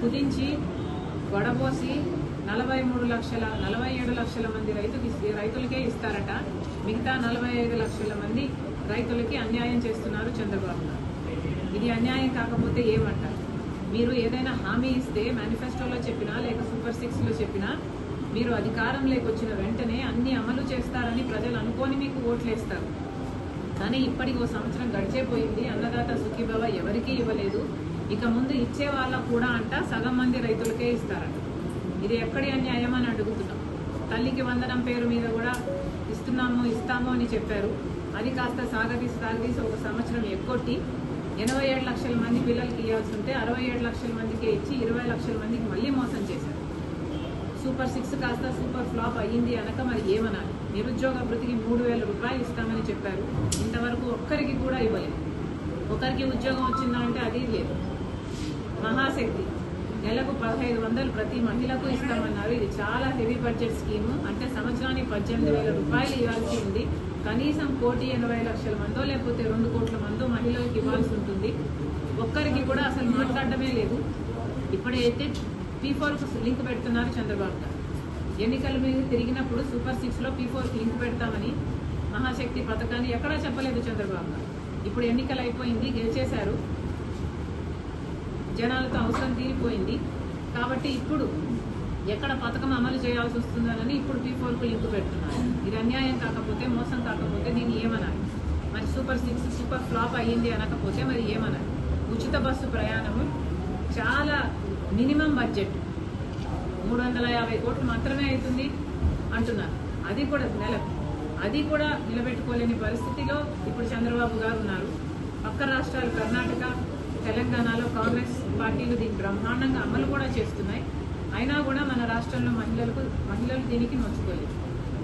కుదించి గొడబోసి నలభై మూడు లక్షల నలభై ఏడు లక్షల మంది రైతుకి రైతులకే ఇస్తారట. మిగతా నలభై ఐదు లక్షల మంది రైతులకి అన్యాయం చేస్తున్నారు చంద్రబాబు ఇది అన్యాయం కాకపోతే ఏమంటారు మీరు ఏదైనా హామీ ఇస్తే మేనిఫెస్టోలో చెప్పినా లేక సూపర్ సిక్స్లో చెప్పినా మీరు అధికారంలోకి వచ్చిన వెంటనే అన్ని అమలు చేస్తారని ప్రజలు అనుకోని మీకు ఓట్లేస్తారు. కానీ ఇప్పటికి ఓ సంవత్సరం గడిచేపోయింది అన్నదాత సుఖీబాబా ఎవరికీ ఇవ్వలేదు. ఇక ముందు ఇచ్చే వాళ్ళకు కూడా అంట సగం మంది రైతులకే ఇస్తారట. ఇది ఎక్కడి అన్యాయం అని అడుగుతున్నాం. తల్లికి వందనం పేరు మీద కూడా ఇస్తున్నాము ఇస్తాము అని చెప్పారు. అది కాస్త సాగదీసి సాగదీసి ఒక సంవత్సరం ఎక్కొట్టి ఎనభై ఏడు లక్షల మంది పిల్లలకి ఇవ్వాల్సి ఉంటే అరవై ఏడు లక్షల మందికి ఇచ్చి ఇరవై లక్షల మందికి మళ్ళీ మోసం చేశారు. సూపర్ సిక్స్ కాస్త సూపర్ ఫ్లాప్ అయ్యింది అనక మరి ఏమనాలి? నిరుద్యోగ భృతికి మూడు వేల రూపాయలు ఇస్తామని చెప్పారు. ఇంతవరకు ఒక్కరికి కూడా ఇవ్వలేదు. ఒకరికి ఉద్యోగం వచ్చిందా అంటే అది లేదు. మహాశక్తి. నెలకు పదహైదు వందలు ప్రతి మహిళకు ఇస్తామన్నారు. ఇది చాలా హెవీ బడ్జెట్ స్కీమ్ అంటే సంవత్సరానికి పద్దెనిమిది వేల రూపాయలు ఇవ్వాల్సి ఉంది. కనీసం కోటి ఎనభై లక్షల మందో లేకపోతే రెండు కోట్ల మందో మహిళలకు ఇవ్వాల్సి ఉంటుంది. ఒక్కరికి కూడా అసలు మాట్లాడటమే లేదు. ఇప్పుడైతే పీ ఫోర్కు లింక్ పెడుతున్నారు చంద్రబాబు గారు. ఎన్నికల మీద తిరిగినప్పుడు సూపర్ సిక్స్లో పీ లింక్ పెడతామని మహాశక్తి పథకాన్ని ఎక్కడా చెప్పలేదు చంద్రబాబు గారు. ఇప్పుడు ఎన్నికలు అయిపోయింది గెలిచేశారు. జనాలతో అవసరం తీరిపోయింది. కాబట్టి ఇప్పుడు ఎక్కడ పథకం అమలు చేయాల్సి వస్తుందనని ఇప్పుడు పీ ఫోర్కు లింక్ పెడుతున్నారు. ఇది అన్యాయం కాకపోతే మోసం కాకపోతే దీన్ని ఏమనాలి? మరి సూపర్ సిక్స్ సూపర్ ఫ్లాప్ అయ్యింది అనకపోతే మరి ఏమనాలి? ఉచిత బస్సు ప్రయాణము చాలా మినిమం బడ్జెట్. మూడు వందల యాభై కోట్లు మాత్రమే అవుతుంది అంటున్నారు. అది కూడా నెలకు అది కూడా నిలబెట్టుకోలేని పరిస్థితిలో ఇప్పుడు చంద్రబాబు గారు ఉన్నారు. పక్క రాష్ట్రాలు కర్ణాటక తెలంగాణలో కాంగ్రెస్ పార్టీలు దీన్ని బ్రహ్మాండంగా అమలు కూడా చేస్తున్నాయి. అయినా కూడా మన రాష్ట్రంలో మహిళలకు మహిళలు దీనికి నొచ్చుకోలేదు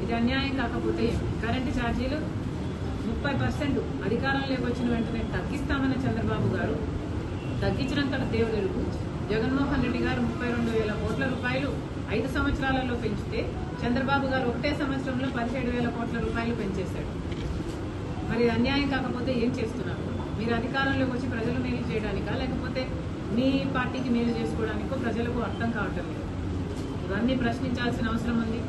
ఇది అన్యాయం కాకపోతే కరెంటు ఛార్జీలు ముప్పై పర్సెంట్ అధికారంలోకి వచ్చిన వెంటనే తగ్గిస్తామన్న చంద్రబాబు గారు తగ్గించినంత దేవుడు జగన్మోహన్ రెడ్డి గారు ముప్పై రెండు వేల కోట్ల రూపాయలు ఐదు సంవత్సరాలలో పెంచితే చంద్రబాబు గారు ఒకటే సంవత్సరంలో పదిహేడు వేల కోట్ల రూపాయలు పెంచేశాడు. మరి అన్యాయం కాకపోతే ఏం చేస్తున్నారు? మీరు అధికారంలోకి వచ్చి ప్రజలు మేలు చేయడానికా? లేకపోతే మీ పార్టీకి మేలు చేసుకోవడానికో ప్రజలకు అర్థం కావటం లేదు. ఇవన్నీ ప్రశ్నించాల్సిన అవసరం ఉంది.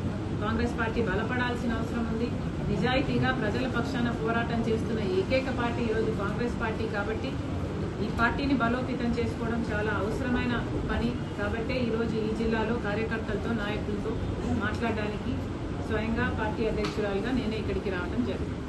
కాంగ్రెస్ పార్టీ బలపడాల్సిన అవసరం ఉంది. నిజాయితీగా ప్రజల పక్షాన పోరాటం చేస్తున్న ఏకైక పార్టీ ఈరోజు కాంగ్రెస్ పార్టీ కాబట్టి ఈ పార్టీని బలోపేతం చేసుకోవడం చాలా అవసరమైన పని. కాబట్టే ఈరోజు ఈ జిల్లాలో కార్యకర్తలతో నాయకులతో మాట్లాడడానికి స్వయంగా పార్టీ అధ్యక్షురాలుగా నేనే ఇక్కడికి రావడం జరిగింది.